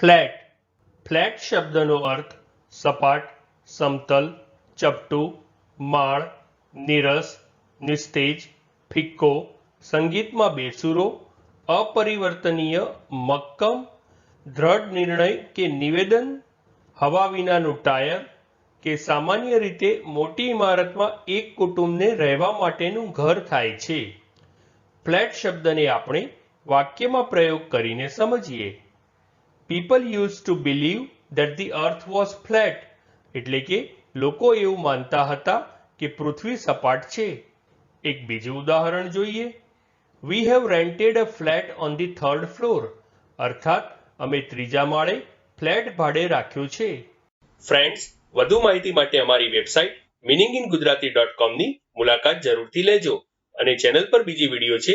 Flat flat શબ્દનો અર્થ સપાટ, સમતલ, ચપટું, માળ, નીરસ, નિસ્તેજ, ફિક્કો, સંગીતમાં બેસુરો અપરિવર્તનીય, મક્કમ, દ્રઢ નિર્ણય કે નિવેદન, હવા વિનાનું ટાયર કે સામાન્ય રીતે મોટી ઇમારતમાં એક કુટુંબને રહેવા માટેનું ઘર થાય છે. ફ્લેટ શબ્દને આપણે વાક્યમાં પ્રયોગ કરીને સમજીએ. People use to believe that the earth was flat એટલે કે લોકો એવું માનતા હતા કે પૃથ્વી સપાટ છે. એક બીજું ઉદાહરણ જોઈએ. We have rented a flat on the third floor અર્થાત, અમે ત્રીજા માળે ફ્લેટ ભાડે રાખ્યું છે. ફ્રેન્ડ્સ વધુ માહિતી માટે અમારી website meaning in Gujarati dot કોમની મુલાકાત જરૂરથી લેજો. અને ચેનલ પર બીજી વીડિયો છે